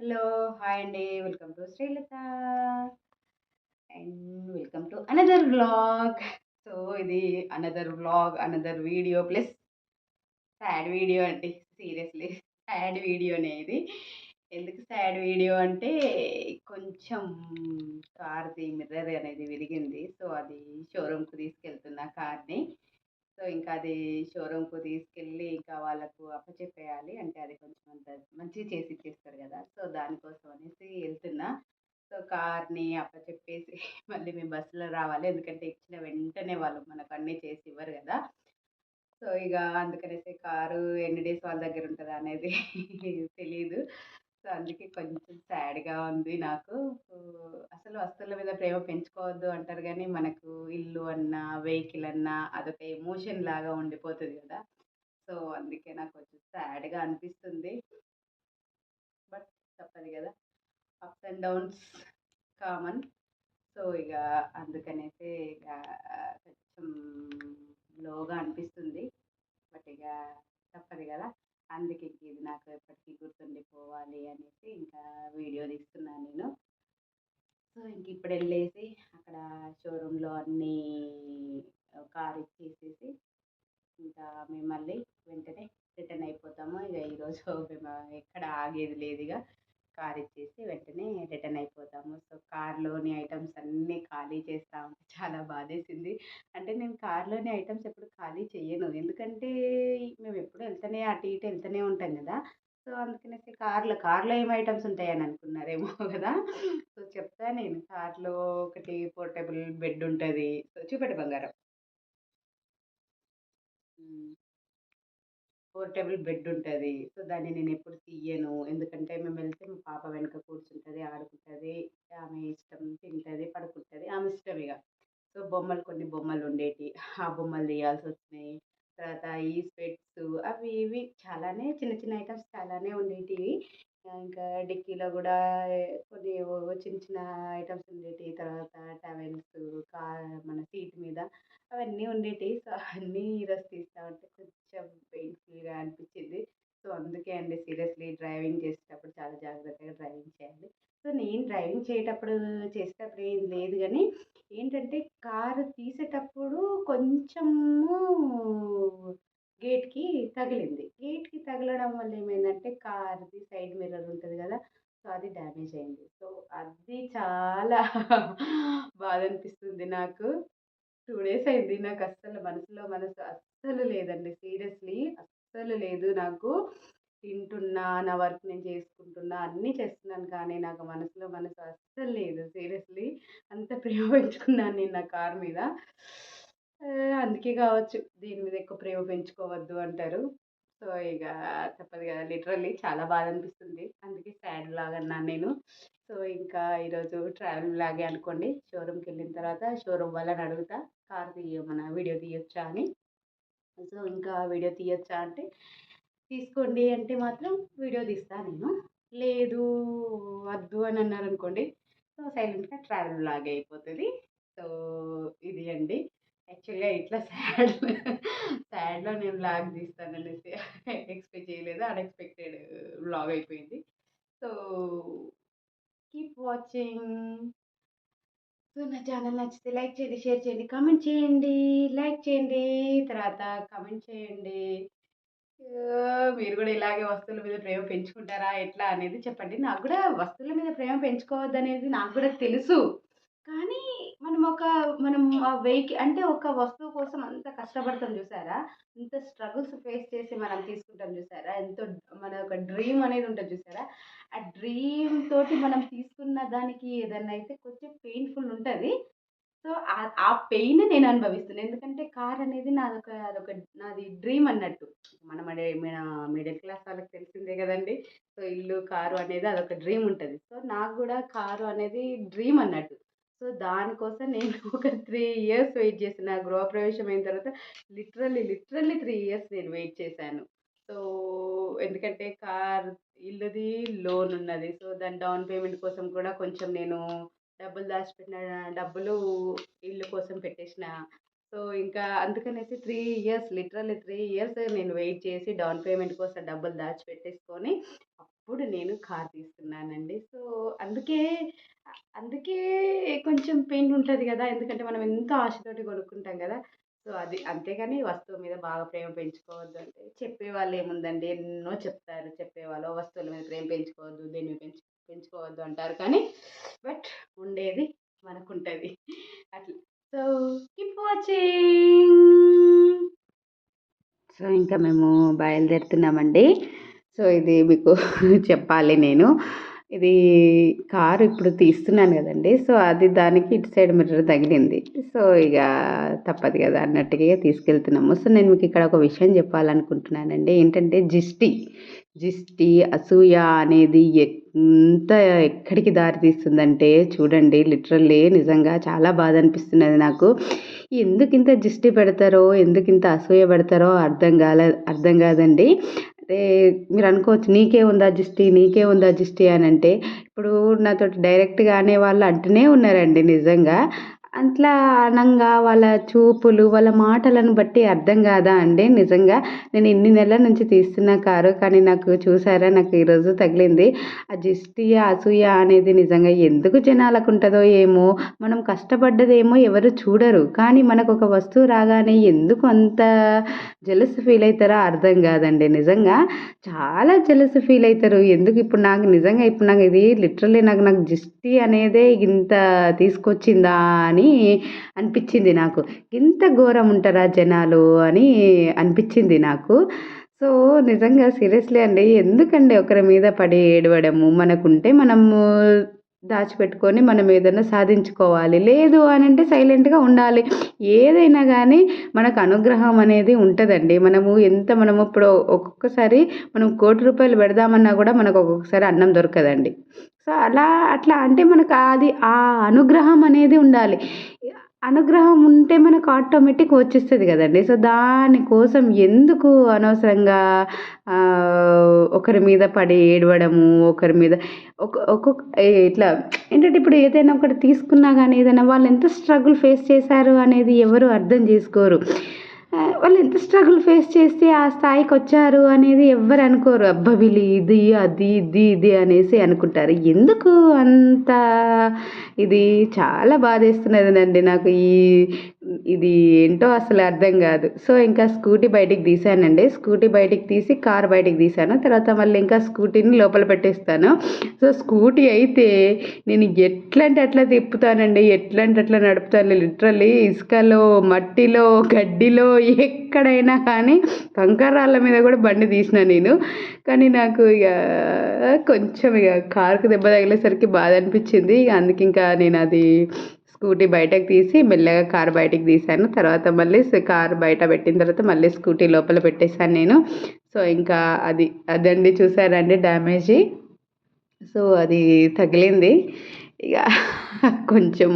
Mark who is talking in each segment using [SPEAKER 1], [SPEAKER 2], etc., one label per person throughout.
[SPEAKER 1] Hello hi అండి. Welcome to Srilatha. And welcome to another vlog. So ఇది another vlog another video plus sad video అండి. Seriously sad వీడియోనే ఇది. ఎందుకు sad video అంటే కొంచెం కార్ది మిర్రర్ అనేది విరిగింది. సో అది షోరూమ్కి తీసుకెళ్తున్నా కార్ని సో ఇంకా అది షోరూమ్కు తీసుకెళ్ళి ఇంకా వాళ్ళకు అప్పచెప్పేయాలి. అంటే అది కొంచెం అంత మంచిగా చేసి ఇచ్చేస్తారు కదా! సో దానికోసం అనేసి వెళ్తున్నా. సో కార్ని అప్పచెప్పేసి మళ్ళీ మేము బస్సులో రావాలి. ఎందుకంటే ఇచ్చిన వెంటనే వాళ్ళు మనకు అన్నీ చేసి ఇవ్వరు కదా! సో ఇక అందుకనేసి కారు ఎన్ని డేస్ వాళ్ళ దగ్గర ఉంటుందా అనేది తెలియదు. సో అందుకే కొంచెం సాడ్గా ఉంది నాకు. అసలు వస్తువుల మీద ప్రేమ పెంచుకోవద్దు అంటారు కానీ మనకు ఇల్లు అన్నా వెహికల్ అన్నా అదొక ఎమోషన్ లాగా ఉండిపోతుంది కదా. సో అందుకే నాకు కొంచెం సాడ్గా అనిపిస్తుంది. బట్ తప్పదు కదా. Ups and downs common. So ఇక అందుకనేసి ఇక కొంచెం లోగా అనిపిస్తుంది. బట్ ఇక తప్పదు కదా. అందుకే ఇది నాకు ఎప్పటికీ గుర్తుండిపోవాలి అనేసి ఇంకా వీడియో తీస్తున్నాను నేను. సో ఇంక ఇప్పుడు వెళ్ళేసి అక్కడ షోరూంలో అన్నీ కార్ ఇచ్చేసేసి ఇంకా మేము మళ్ళీ వెంటనే రిటర్న్ అయిపోతాము. ఇక ఈరోజు మేము ఎక్కడ ఆగేది లేదు ఇక. కార్ ఇచ్చేసి వెంటనే రిటర్న్ అయిపోతాము. సో కార్లోని ఐటమ్స్ అన్నీ ఖాళీ చేస్తాము ఉంటే చాలా బాధేసింది. అంటే నేను కార్లోని ఐటమ్స్ ఎప్పుడు ఖాళీ చేయను ఎందుకంటే మేము ఎప్పుడు వెళ్తూనే అటు ఇటు వెళ్తూనే ఉంటాం కదా. సో అందుకనేసి కార్లో కార్లో ఏం ఐటమ్స్ ఉంటాయని అనుకున్నారేమో కదా. సో చెప్తా నేను కార్లో ఒకటి పోర్టబుల్ బెడ్ ఉంటుంది. సో చూపెట్టు బంగారం. పోర్టబుల్ బెడ్ ఉంటుంది. సో దాన్ని నేను ఎప్పుడు తీయను. ఎందుకంటే మేము వెళ్తే మా పాప వెనుక కూర్చుంటుంది ఆడుకుంటుంది ఆమె ఇష్టం తింటుంది పడుకుంటుంది ఆమె ఇష్టం ఇక సో బొమ్మలు కొన్ని బొమ్మలు ఉండేటి. ఆ బొమ్మలు తీయాల్సి వచ్చినాయి. తర్వాత ఈ స్పెట్స్ అవి ఇవి చాలానే చిన్న చిన్న ఐటమ్స్ చాలానే ఉండేటివి. ఇంకా డిక్కీలో కూడా కొన్ని చిన్న చిన్న ఐటమ్స్ ఉండేటి. తర్వాత టవెల్స్ కార్ మన సీట్ మీద అవన్నీ ఉండేటివి సో అన్నీ ఈరోజు తీస్తా ఉంటే కొంచెం పెయిన్ఫుల్గా అనిపించింది. సో అందుకే అండి సీరియస్లీ డ్రైవింగ్ చేసేటప్పుడు చాలా జాగ్రత్తగా డ్రైవింగ్ చేయాలి. సో నేను డ్రైవింగ్ చేసేటప్పుడు చేసేటప్పుడు ఏం లేదు కానీ ఏంటంటే కారు తీసేటప్పుడు కొంచెము గేట్కి తగిలింది. గేట్కి తగలడం వల్ల ఏమైందంటే కార్ది సైడ్ మిర్రర్ ఉంటుంది కదా సో అది డ్యామేజ్ అయింది. సో అది చాలా బాధ అనిపిస్తుంది నాకు. టూ డేస్ అయింది నాకు అస్సలు మనసులో మనసు అస్సలు లేదండి. సీరియస్లీ అస్సలు లేదు. నాకు తింటున్నా నా వర్క్ నేను చేసుకుంటున్నా అన్నీ చేస్తున్నాను కానీ నాకు మనసులో మనసు అస్సలు లేదు. సీరియస్లీ అంత ప్రేమ పెంచుకున్నాను నేను నా కార్ మీద. అందుకే కావచ్చు దీని మీద ఎక్కువ ప్రేమ పెంచుకోవద్దు అంటారు. సో ఇక తప్పదు కదా. లిటరల్లీ చాలా బాధ అనిపిస్తుంది. అందుకే సాడ్ లాగా అన్నాను నేను. సో ఇంకా ఈరోజు ట్రావెల్ లాగే అనుకోండి. షోరూమ్కి వెళ్ళిన తర్వాత షోరూమ్ వాళ్ళని అడుగుతా. కార్ తీయ మన వీడియో తీయొచ్చా అని. సో ఇంకా వీడియో తీయొచ్చా అంటే తీసుకోండి అంటే మాత్రం వీడియో తీస్తా నేను. లేదు వద్దు అని అన్నారు అనుకోండి సో సైలెంట్గా ట్రావెల్ లాగే అయిపోతుంది. సో ఇది అండి. యాక్చువల్గా ఇట్లా సాడ్ సాడ్లో నేను బ్లాగ్ తీస్తాను అనేసి ఎక్స్పెక్ట్ చేయలేదు. అన్ఎక్స్పెక్టెడ్ బ్లాగ్ అయిపోయింది. So keep watching. సో నా ఛానల్ నచ్చితే లైక్ చేయండి షేర్ చేయండి కామెంట్ చేయండి లైక్ చేయండి తర్వాత కామెంట్ చేయండి. మీరు కూడా ఇలాగే వస్తువుల మీద ప్రేమ పెంచుకుంటారా ఎట్లా అనేది చెప్పండి. నాకు కూడా వస్తువుల మీద ప్రేమ పెంచుకోవద్దు అనేది నాకు కూడా తెలుసు. కానీ ఒక మనం వెహికల్ అంటే ఒక వస్తువు కోసం అంత కష్టపడతాం చూసారా? ఇంత స్ట్రగుల్స్ ఫేస్ చేసి మనం తీసుకుంటాం చూసారా? ఎంతో మన ఒక డ్రీమ్ అనేది ఉంటుంది చూసారా? ఆ డ్రీమ్ తోటి మనం తీసుకున్న దానికి ఏదన్నా అయితే కొంచెం పెయిన్ఫుల్ ఉంటుంది. సో ఆ పెయిన్ నేను అనుభవిస్తున్నాను. ఎందుకంటే కార్ అనేది నాదొక అదొక నాది డ్రీమ్ అన్నట్టు. మన మన మిడిల్ క్లాస్ వాళ్ళకి తెలిసిందే కదండి. సో ఇల్లు కారు అనేది అదొక డ్రీమ్ ఉంటుంది. సో నాకు కూడా కారు అనేది డ్రీమ్ అన్నట్టు. సో దానికోసం నేను ఒక త్రీ ఇయర్స్ వెయిట్ చేసిన. గృహప్రవేశం అయిన తర్వాత లిటరల్లీ లిటరల్లీ త్రీ ఇయర్స్ నేను వెయిట్ చేశాను. సో ఎందుకంటే కార్ ఇల్లుది లోన్ ఉన్నది. సో దాని డౌన్ పేమెంట్ కోసం కూడా కొంచెం నేను డబ్బులు దాచిపెట్టిన డబ్బులు ఇల్లు కోసం పెట్టేసిన. సో ఇంకా అందుకనేసి three years literally three years నేను వెయిట్ చేసి డౌన్ పేమెంట్ కోసం డబ్బులు దాచిపెట్టేసుకొని ఇప్పుడు నేను కార్ తీస్తున్నానండి సో అందుకే అందుకే కొంచెం పెయిన్ ఉంటుంది కదా! ఎందుకంటే మనం ఎంతో ఆశతోటి కొనుక్కుంటాం కదా! సో అది అంతేగాని వస్తువు మీద బాగా ప్రేమ పెంచుకోవద్దు అంటే చెప్పేవాళ్ళు ఏముందండి? ఎన్నో చెప్తారు. చెప్పేవాళ్ళు వస్తువుల మీద ప్రేమ పెంచుకోవద్దు దీన్ని పెంచు పెంచుకోవద్దు అంటారు కానీ బట్ ఉండేది మనకు ఉంటుంది అట్లా. సో కీప్ వాచింగ్ సో ఇంకా మేము బయలుదేరుతున్నామండి. సో ఇది మీకు చెప్పాలి నేను. ఇది కారు ఇప్పుడు తీస్తున్నాను కదండి. సో అది దానికి ఇటు సైడ్ మిర్రర్ తగిలింది. సో ఇక తప్పదు కదా అన్నట్టుగా తీసుకెళ్తున్నాము. సో నేను మీకు ఇక్కడ ఒక విషయం చెప్పాలనుకుంటున్నానండి. ఏంటంటే జిస్టి జిస్టి అసూయ అనేది ఎంత ఎక్కడికి దారి తీస్తుందంటే చూడండి లిటరల్లీ నిజంగా చాలా బాధ అనిపిస్తున్నది నాకు. ఎందుకు ఇంత జిస్టి పెడతారో ఎందుకు ఇంత అసూయ పెడతారో అర్థం కాలే అర్థం కాదండి. అంటే మీరు అనుకోవచ్చు నీకే ఉందా జిస్టి నీకే ఉందా జిస్టి అని అంటే ఇప్పుడు నాతో డైరెక్ట్గా అనే వాళ్ళు అంటూనే ఉన్నారండి నిజంగా. అట్లా అనంగా వాళ్ళ చూపులు వాళ్ళ మాటలను బట్టి అర్థం కాదా అండి? నిజంగా నేను ఇన్ని నెలల నుంచి తీస్తున్న కారు కానీ నాకు చూసారా? నాకు ఈరోజు తగిలింది. ఆ జిస్టి అసూయ అనేది నిజంగా ఎందుకు జనాలకు ఉంటుందో ఏమో మనం కష్టపడ్డదేమో ఎవరు చూడరు. కానీ మనకు ఒక వస్తువు రాగానే ఎందుకు అంత జలస్ ఫీల్ అవుతారో అర్థం కాదండి. నిజంగా చాలా జలస్ ఫీల్ అవుతారు ఎందుకు ఇప్పుడు నాకు నిజంగా ఇప్పుడు నాకు ఇది లిటరల్లీ నాకు నాకు జిస్టి అనేదే ఇంత తీసుకొచ్చిందా అని అని అనిపించింది నాకు. ఇంత ఘోరం ఉంటారా జనాలు? అని అనిపించింది నాకు. సో నిజంగా సీరియస్లీ అండి ఎందుకండి ఒకరి మీద పడి ఏడవడము? మనకుంటే మనము దాచిపెట్టుకొని మనం ఏదైనా సాధించుకోవాలి. లేదు అని అంటే సైలెంట్గా ఉండాలి. ఏదైనా కానీ మనకు అనుగ్రహం అనేది ఉంటుందండి. మనము ఎంత మనము ఇప్పుడు ఒక్కొక్కసారి మనం కోటి రూపాయలు పెడదామన్నా కూడా మనకు ఒక్కొక్కసారి అన్నం దొరకదండి. సో అలా అట్లా అంటే మనకు అది ఆ అనుగ్రహం అనేది ఉండాలి. అనుగ్రహం ఉంటే మనకు ఆటోమేటిక్ వచ్చేస్తుంది కదండి. సో దానికోసం ఎందుకు అనవసరంగా ఒకరి మీద పడి ఏడవడము ఒకరి మీద ఒక ఒక్కొక్క ఇట్లా ఏంటంటే ఇప్పుడు ఏదైనా ఒకటి తీసుకున్నా కానీ ఏదైనా వాళ్ళు ఎంత స్ట్రగుల్ ఫేస్ చేశారు అనేది ఎవరు అర్థం చేసుకోరు. వాళ్ళు ఎంత స్ట్రగుల్ ఫేస్ చేస్తే ఆ స్థాయికి వచ్చారు అనేది ఎవ్వరు అనుకోరు. అబ్బా వీళ్ళు ఇది అది ఇది ఇది అనేసి అనుకుంటారు. ఎందుకు అంత ఇది? చాలా బాధేస్తున్నది నాకు ఈ ఇది ఏంటో అసలు అర్థం కాదు. సో ఇంకా స్కూటీ బయటికి తీసానండి స్కూటీ బయటికి తీసి కార్ బయటికి తీసాను తర్వాత మళ్ళీ ఇంకా స్కూటీని లోపల పెట్టేస్తాను. సో స్కూటీ అయితే నేను ఎట్లాంటి అట్లా తిప్పుతానండి. ఎట్లాంటి అట్లా నడుపుతాను. లిటరల్లీ ఇసుకలో మట్టిలో గడ్డిలో ఎక్కడైనా కానీ కంకర్రాళ్ళ మీద కూడా బండి తీసిన నేను. కానీ నాకు ఇక కొంచెం ఇక కారుకు దెబ్బ తగిలేసరికి బాధ అనిపించింది. ఇక అందుకే ఇంకా నేను అది స్కూటీ బయటకు తీసి మెల్లగా కార్ బయటకు తీశాను. తర్వాత మళ్ళీ కార్ బయట పెట్టిన తర్వాత మళ్ళీ స్కూటీ లోపల పెట్టేశాను నేను. సో ఇంకా అది అదండి చూసారండి డ్యామేజీ. సో అది తగిలింది. ఇక కొంచెం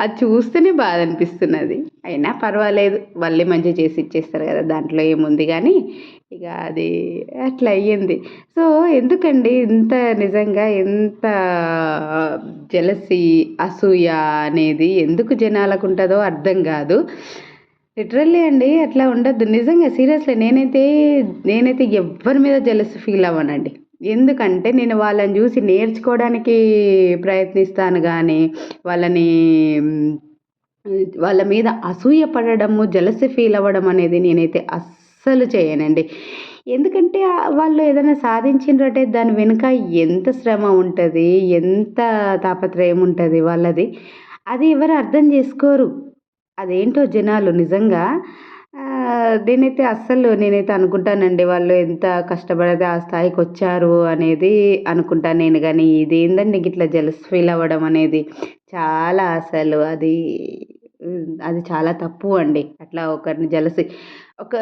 [SPEAKER 1] అది చూస్తేనే బాధ అనిపిస్తున్నది అయినా పర్వాలేదు మళ్ళీ మంచి చేసి ఇచ్చేస్తారు కదా దాంట్లో ఏముంది కానీ ఇక అది అట్లా అయ్యింది. సో ఎందుకండి ఇంత నిజంగా ఎంత జలసి అసూయ అనేది ఎందుకు జనాలకు ఉంటుందో అర్థం కాదు. లిటరల్లీ అండి అట్లా ఉండద్దు. నిజంగా సీరియస్లీ నేనైతే నేనైతే ఎవరి మీద జలసి ఫీల్ అవ్వనండి. ఎందుకంటే నేను వాళ్ళని చూసి నేర్చుకోవడానికి ప్రయత్నిస్తాను కానీ వాళ్ళని వాళ్ళ మీద అసూయ పడడము జలసి ఫీల్ అవ్వడం అనేది నేనైతే అస్సలు చేయనండి. ఎందుకంటే వాళ్ళు ఏదైనా సాధించినట్టే దాని వెనుక ఎంత శ్రమ ఉంటుంది ఎంత తాపత్రయం ఉంటుంది వాళ్ళది అది ఎవరు అర్థం చేసుకోరు. అదేంటో జనాలు నిజంగా నేనైతే అస్సలు నేనైతే అనుకుంటానండి వాళ్ళు ఎంత కష్టపడితే ఆ స్థాయికి వచ్చారు అనేది అనుకుంటాను నేను కానీ ఇది ఏందండి ఇట్లా జెలస్ ఫీల్ అవ్వడం అనేది? చాలా అసలు అది అది చాలా తప్పు అండి. అట్లా ఒకరిని జలసి ఒక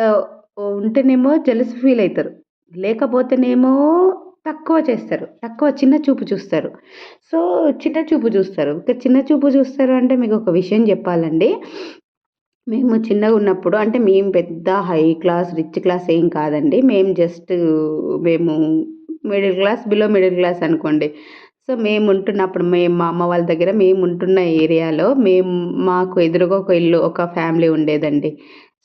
[SPEAKER 1] ఉంటేనేమో జెలస్ ఫీల్ అవుతారు లేకపోతేనేమో తక్కువ చేస్తారు. తక్కువ చిన్న చూపు చూస్తారు. సో చిన్న చూపు చూస్తారు. ఇక చిన్న చూపు చూస్తారు అంటే మీకు ఒక విషయం చెప్పాలండి. మేము చిన్నగా ఉన్నప్పుడు అంటే మేము పెద్ద హై క్లాస్ రిచ్ క్లాస్ ఏం కాదండి. మేము జస్ట్ మేము middle class below middle class అనుకోండి. సో మేము ఉంటున్నప్పుడు మేము మా అమ్మ వాళ్ళ దగ్గర మేము ఉంటున్న ఏరియాలో మేము మాకు ఎదురుగా ఒక ఇల్లు ఒక ఫ్యామిలీ ఉండేదండి.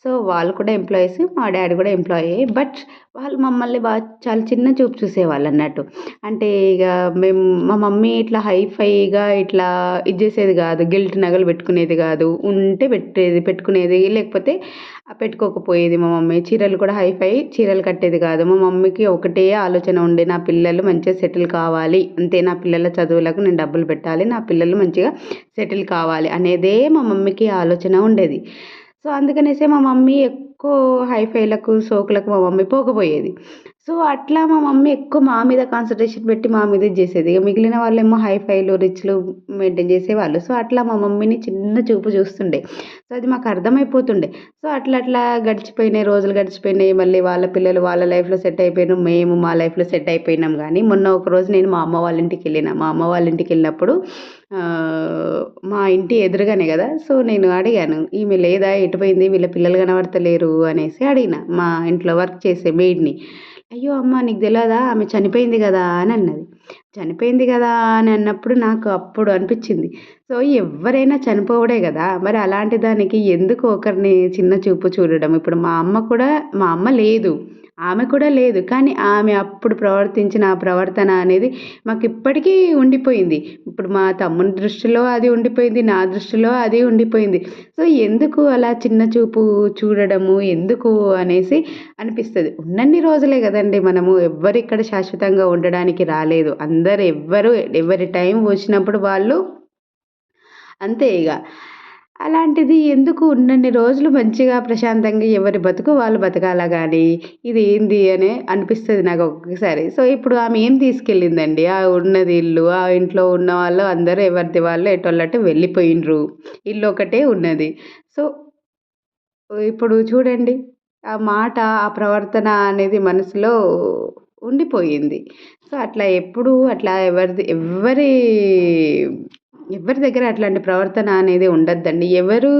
[SPEAKER 1] సో వాళ్ళు కూడా ఎంప్లాయీస్ మా డాడీ కూడా ఎంప్లాయీ. బట్ వాళ్ళు మమ్మల్ని బాగా చాలా చిన్న చూపు చూసేవాళ్ళు అన్నట్టు. అంటే ఇక మేము మా మమ్మీ ఇట్లా హైఫైగా ఇట్లా ఇది చేసేది కాదు. గిల్ట్ నగలు పెట్టుకునేది కాదు. ఉంటే పెట్టేది పెట్టుకునేది. లేకపోతే పెట్టుకోకపోయేది మా మమ్మీ. చీరలు కూడా హైఫై చీరలు కట్టేది కాదు. మా మమ్మీకి ఒకటే ఆలోచన ఉండే. నా పిల్లలు మంచిగా సెటిల్ కావాలి. అంతే నా పిల్లల చదువులకు నేను డబ్బులు పెట్టాలి. నా పిల్లలు మంచిగా సెటిల్ కావాలి అనేదే మా మమ్మీకి ఆలోచన ఉండేది. సో అందుకనేసి మా మమ్మీ ఎక్కువ హైఫైలకు సోకులకు మా మమ్మీ పోకపోయేది. సో అట్లా మా మమ్మీ ఎక్కువ మా మీద కాన్సన్ట్రేషన్ పెట్టి మా మీద చేసేది. ఇక మిగిలిన వాళ్ళేమో హైఫైలు రిచ్లు మెయింటైన్ చేసేవాళ్ళు. సో అట్లా మా మమ్మీని చిన్న చూపు చూస్తుండే. సో అది మాకు అర్థమైపోతుండే. సో అట్లా అట్లా గడిచిపోయినాయి రోజులు గడిచిపోయినాయి. మళ్ళీ వాళ్ళ పిల్లలు వాళ్ళ లైఫ్లో సెట్ అయిపోయినాం మేము మా లైఫ్లో సెట్ అయిపోయినాం కానీ మొన్న ఒక రోజు నేను మా అమ్మ వాళ్ళ ఇంటికి వెళ్ళిన. మా అమ్మ వాళ్ళ ఇంటికి వెళ్ళినప్పుడు మా ఇంటి ఎదురుగానే కదా. సో నేను అడిగాను ఈమె లేదా? ఎటుపోయింది వీళ్ళ పిల్లలు కనబడతలేరు. అనేసి అడిగిన. మా ఇంట్లో వర్క్ చేసే మెయిడ్ని అయ్యో అమ్మ నీకు తెలియదా ఆమె చనిపోయింది కదా అని అన్నది. చనిపోయింది కదా అని అన్నప్పుడు నాకు అప్పుడు అనిపించింది. సో ఎవరైనా చనిపోవడే కదా మరి అలాంటి దానికి ఎందుకు ఒకరిని చిన్న చూపు చూడడం? ఇప్పుడు మా అమ్మ కూడా మా అమ్మ లేదు ఆమె కూడా లేదు కానీ ఆమె అప్పుడు ప్రవర్తించిన ఆ ప్రవర్తన అనేది మాకు ఇప్పటికీ ఉండిపోయింది. ఇప్పుడు మా తమ్ముని దృష్టిలో అది ఉండిపోయింది నా దృష్టిలో అది ఉండిపోయింది. సో ఎందుకు అలా చిన్న చూపు చూడడము ఎందుకు అనేసి అనిపిస్తుంది. ఉన్నన్ని రోజులే కదండి మనము ఎవ్వరు ఇక్కడ శాశ్వతంగా ఉండడానికి రాలేదు. అందరు ఎవ్వరు ఎవరి టైం వచ్చినప్పుడు వాళ్ళు అంతే ఇక అలాంటిది ఎందుకు ఉన్నన్ని రోజులు మంచిగా ప్రశాంతంగా ఎవరి బతుకు వాళ్ళు బతకాల కానీ ఇది ఏంది అని అనిపిస్తుంది నాకు ఒక్కొక్కసారి. సో ఇప్పుడు ఆమె ఏం తీసుకెళ్ళిందండి? ఆ ఉన్నది ఇల్లు ఆ ఇంట్లో ఉన్న వాళ్ళు అందరూ ఎవరిది వాళ్ళు ఎటోళ్ళట్టు వెళ్ళిపోయినరు ఇల్లు ఒకటే ఉన్నది. సో ఇప్పుడు చూడండి ఆ మాట ఆ ప్రవర్తన అనేది మనసులో ఉండిపోయింది. సో అట్లా ఎప్పుడు అట్లా ఎవరిది ఎవరి ఎవరి దగ్గర అట్లాంటి ప్రవర్తన అనేది ఉండద్దండి. ఎవరు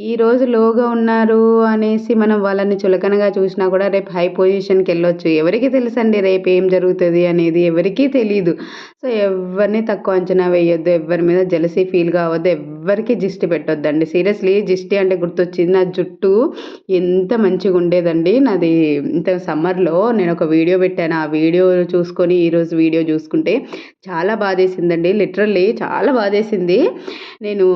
[SPEAKER 1] ఈరోజు లోగా ఉన్నారు అనేసి మనం వాళ్ళని చులకనగా చూసినా కూడా రేపు హై పొజిషన్కి వెళ్ళొచ్చు. ఎవరికి తెలుసండి రేపు ఏం జరుగుతుంది అనేది? ఎవరికీ తెలియదు సో ఎవరిని తక్కువ అంచనా వేయొద్దు ఎవరి మీద జలసీ ఫీల్ కావద్దు ఎవరికి జిస్టి పెట్టొద్దండి. సీరియస్లీ జిస్టి అంటే గుర్తొచ్చింది. నా జుట్టు ఎంత మంచిగా ఉండేదండి. నాది ఇంత సమ్మర్లో నేను ఒక వీడియో పెట్టాను. ఆ వీడియో చూసుకొని ఈరోజు వీడియో చూసుకుంటే చాలా బాధేసిందండి. లిటరల్లీ చాలా బాధేసింది. నేను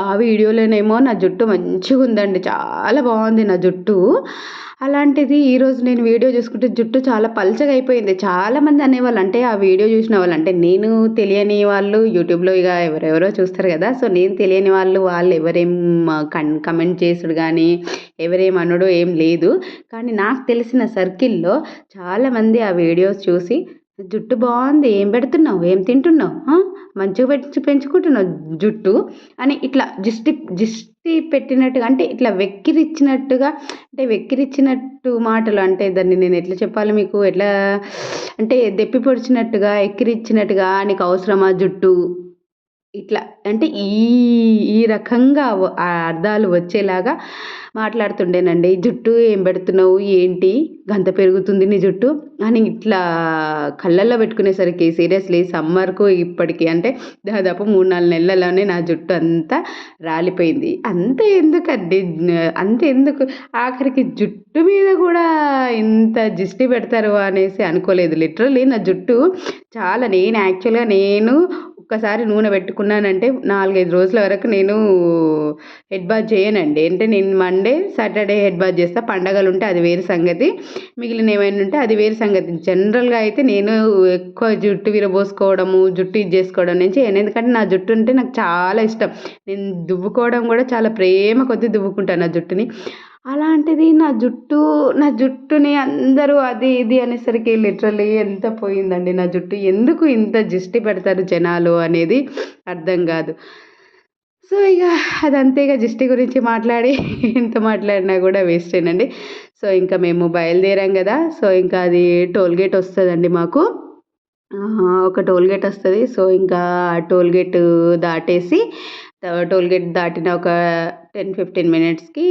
[SPEAKER 1] ఆ వీడియోలోనేమో నా జుట్టు మంచిగా ఉందండి చాలా బాగుంది నా జుట్టు. అలాంటిది ఈరోజు నేను వీడియో చూసుకుంటే జుట్టు చాలా పల్చగా అయిపోయింది చాలామంది అనేవాళ్ళు అంటే ఆ వీడియో చూసిన వాళ్ళు అంటే నేను తెలియని వాళ్ళు యూట్యూబ్లో ఇక ఎవరెవరో చూస్తారు కదా సో నేను తెలియని వాళ్ళు వాళ్ళు ఎవరేం కన్ కమెంట్ చేసుడు కానీ ఎవరేం అనడు ఏం లేదు. కానీ నాకు తెలిసిన సర్కిల్లో చాలామంది ఆ వీడియోస్ చూసి జుట్టు బాగుంది ఏం పెడుతున్నావు ఏం తింటున్నావు మంచిగా పెంచు పెంచుకుంటున్నావు జుట్టు అని ఇట్లా జిస్టి జిస్టి పెట్టినట్టుగా అంటే ఇట్లా వెక్కిరిచ్చినట్టుగా అంటే వెక్కిరిచ్చినట్టు మాటలు అంటే దాన్ని నేను ఎట్లా చెప్పాలి మీకు? ఎట్లా అంటే దెప్పి పొడిచినట్టుగా ఎక్కిరిచ్చినట్టుగా నీకు అవసరమా జుట్టు? ఇట్లా అంటే ఈ ఈ రకంగా అర్థాలు వచ్చేలాగా మాట్లాడుతుండేనండి. జుట్టు ఏం పెడుతున్నావు? ఏంటి? గంత పెరుగుతుంది నీ జుట్టు? అని ఇట్లా కళ్ళల్లో పెట్టుకునేసరికి సీరియస్లీ సమ్మర్కు ఇప్పటికి అంటే దాదాపు మూడు నాలుగు నెలల్లోనే నా జుట్టు అంతా రాలిపోయింది. అంత ఎందుకండి? అంత ఎందుకు? ఆఖరికి జుట్టు మీద కూడా ఇంత దిష్టి పెడతారు అనేసి అనుకోలేదు. లిటరలీ నా జుట్టు చాలా నేను యాక్చువల్గా నేను ఒక్కసారి నూనె పెట్టుకున్నానంటే నాలుగైదు రోజుల వరకు నేను హెడ్ బాత్ చేయనండి. అంటే నేను మండే సాటర్డే హెడ్ బాత్ చేస్తా. పండగలు ఉంటే అది వేరు సంగతి. మిగిలిన ఏమైనా ఉంటే అది వేరు సంగతి. జనరల్గా అయితే నేను ఎక్కువ జుట్టు విరబోసుకోవడము జుట్టు ఇది చేసుకోవడం నుంచి ఎందుకంటే నా జుట్టు అంటే నాకు చాలా ఇష్టం. నేను దువ్వుకోవడం కూడా చాలా ప్రేమ కొద్దీ దువ్వుకుంటాను నా జుట్టుని. అలాంటిది నా జుట్టు నా జుట్టుని అందరూ అది ఇది అనేసరికి లిటరల్లీ ఎంత పోయిందండి నా జుట్టు. ఎందుకు ఇంత దిష్టి పెడతారు జనాలు అనేది అర్థం కాదు. సో ఇక అది అంతేగా జిస్టి గురించి మాట్లాడి ఎంత మాట్లాడినా కూడా వేస్టేనండి సో ఇంకా మేము బయలుదేరాం కదా. సో ఇంకా అది టోల్గేట్ వస్తుందండి మాకు. ఒక టోల్గేట్ వస్తుంది. సో ఇంకా టోల్గేట్ దాటేసి టోల్గేట్ దాటిన ఒక టెన్ ఫిఫ్టీన్ మినిట్స్కి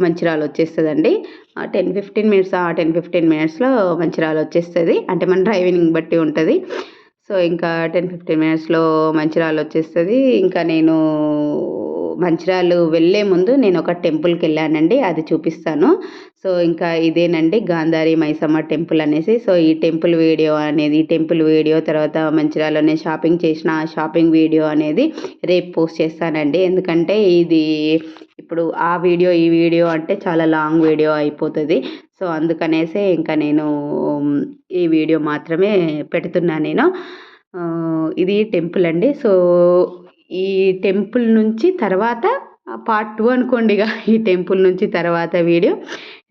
[SPEAKER 1] మంచిర్యాల వచ్చేస్తుందండి. టెన్ ఫిఫ్టీన్ మినిట్స్ ఆ టెన్ ఫిఫ్టీన్ మినిట్స్లో మంచిర్యాల వచ్చేస్తుంది. అంటే మన డ్రైవింగ్ బట్టి ఉంటుంది. సో ఇంకా టెన్ ఫిఫ్టీన్ మినిట్స్లో మంచిర్యాల వచ్చేస్తుంది. ఇంకా నేను మంచిరాలు వెళ్ళే ముందు నేను ఒక టెంపుల్కి వెళ్ళానండి అది చూపిస్తాను. సో ఇంకా ఇదేనండి గాంధారి మైసమ్మ టెంపుల్ అనేసి. సో ఈ టెంపుల్ వీడియో అనేది ఈ టెంపుల్ వీడియో తర్వాత మంచిర్యాలనే షాపింగ్ చేసిన ఆ షాపింగ్ వీడియో అనేది రేపు పోస్ట్ చేస్తానండి. ఎందుకంటే ఇది ఇప్పుడు ఆ వీడియో ఈ వీడియో అంటే చాలా లాంగ్ వీడియో అయిపోతుంది. సో అందుకనేసే ఇంకా నేను ఈ వీడియో మాత్రమే పెడుతున్నాను నేను. ఇది టెంపుల్ అండి. సో ఈ టెంపుల్ నుంచి తర్వాత పార్ట్ టూ అనుకోండి ఇక. ఈ టెంపుల్ నుంచి తర్వాత వీడియో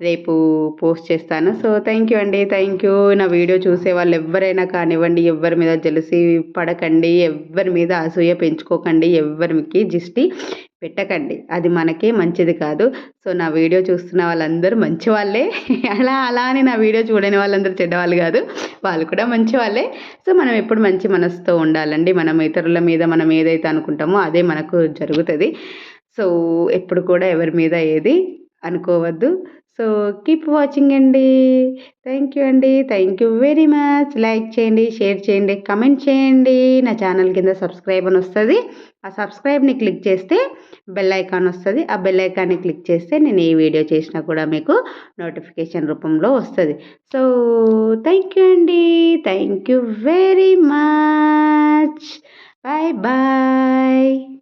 [SPEAKER 1] రేపు పోస్ట్ చేస్తాను. సో థ్యాంక్ యూ అండి. థ్యాంక్ యూ నా వీడియో చూసే వాళ్ళు ఎవరైనా కానివ్వండి ఎవరి మీద జలసి పడకండి ఎవరి మీద అసూయ పెంచుకోకండి ఎవరికి జిస్టి పెట్టకండి. అది మనకే మంచిది కాదు. సో నా వీడియో చూస్తున్న వాళ్ళందరూ మంచి వాళ్ళే అలా అలా అని నా వీడియో చూడని వాళ్ళందరూ చెడ్డవాళ్ళు కాదు. వాళ్ళు కూడా మంచి వాళ్ళే సో మనం ఎప్పుడు మంచి మనసుతో ఉండాలండి. మనం ఇతరుల మీద మనం ఏదైతే అనుకుంటామో అదే మనకు జరుగుతుంది. సో ఎప్పుడు కూడా ఎవరి మీద ఏది అనుకోవద్దు. సో కీప్ వాచింగ్ అండి. థ్యాంక్ యూ అండి. Thank you very much like చేయండి షేర్ చేయండి కమెంట్ చేయండి. నా ఛానల్ కింద సబ్స్క్రైబ్ అని వస్తుంది. ఆ సబ్స్క్రైబ్ని క్లిక్ చేస్తే బెల్ ఐకాన్ వస్తుంది. ఆ బెల్ ఐకాన్ని క్లిక్ చేస్తే నేను ఏ వీడియో చేసినా కూడా మీకు నోటిఫికేషన్ రూపంలో వస్తుంది. సో థ్యాంక్ యూ అండి. Thank you very much. Bye bye.